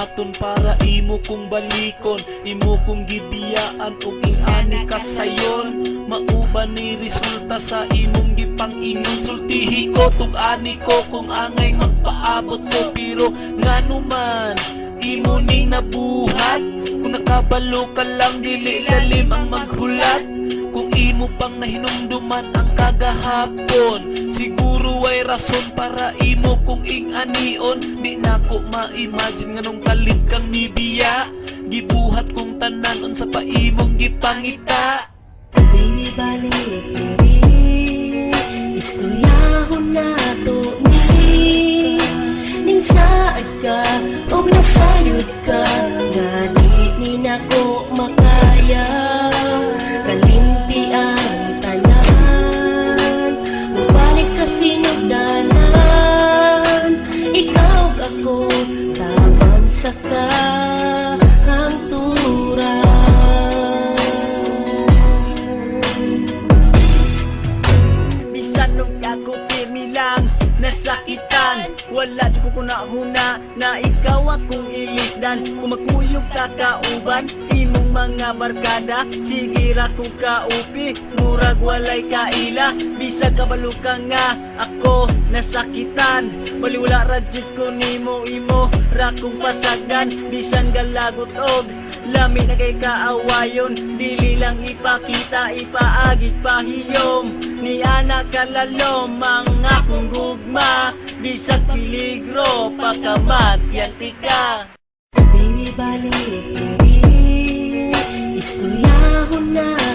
Buhaton para imo kong balikon Imo kong gibiyaan ug ingani ka sayon. Mauban ni resulta sa imong gipang-ingon Sultihi ko tug-ani ko kung angay magpaabot ko. Pero ngano man imo ning nabuhat Kung nakabalo ka lang dili lalim ang maghulat kung imo pang nahinumduman ang kagahapon Siguro ay rason para imo kung ing anion Di na ko ma-imagine nga nung kalit kang nibiya Gibuhat kong tanan unsa pa imong gipangita. Baby, balik Ikaw ug ako Taman sa kahangturan Bisan nung ako pirmi lang Nasakitan Wala di ko kunahuna Na ikaw akong ilisdan. Kung magkuyog ka kauban Imong mga barkada Sige ra kong kaupi Murag walay kaila. Bisag kabalo ka nga Ako nasakitan. Waliwala ra jud ko nimo imo Ra kong pasagdan. Bisan galagot og Lami na kay kaawayon. Dili lang ipakita Ipaagit pahiyom Ni anak kalalom Ang akong gugma. Bisag piligro Pagkamatyan tika. Baby, balik Istoryahon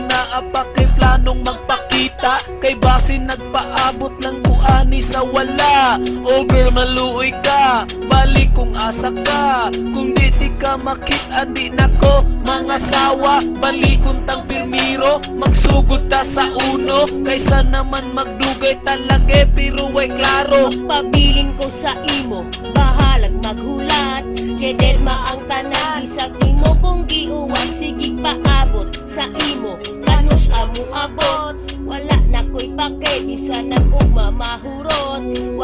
Sultihi ko kung naa pa kay planong magpakita. Kay basin nagpaabot lang ko ani sa wala. Over maluoy ka, balik kung asa ka. Kung di ti ka makita di nako mga sawa. Balikon tang pirmiro, magsugod ta sa uno. Kaysa naman magdugay talage pero way klaro. Pabilin ko sa imo Bahalag maghulat. Kederma ang tanan Bisag imo kong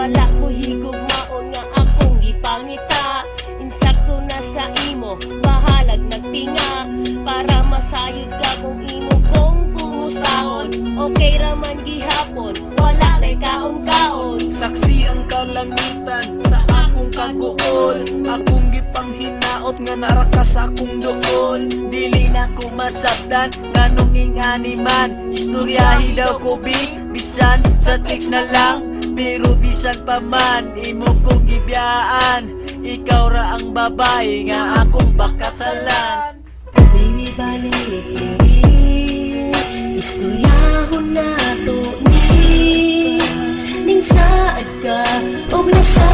Wala ko higugmaon nga akong gipangita Insakto na sa imo Bahalag nagtinga. Para masayod ka kung imo kong kumustahon Okay raman gihapon Wala na'y kaon-kaon Saksi ang kalangitan sa akong kagool. Akong gipanghinaot nga naraka sa akong dool Dili na ko masabdan Nganong inganiman Istoryahi daw ko big Bisan sa text na lang pero bisan pa man imo kong gibiyaan Ikaw ra ang babae nga akong bakasalan. Baby balik Istoryahon na to Ning saad ka Og nasa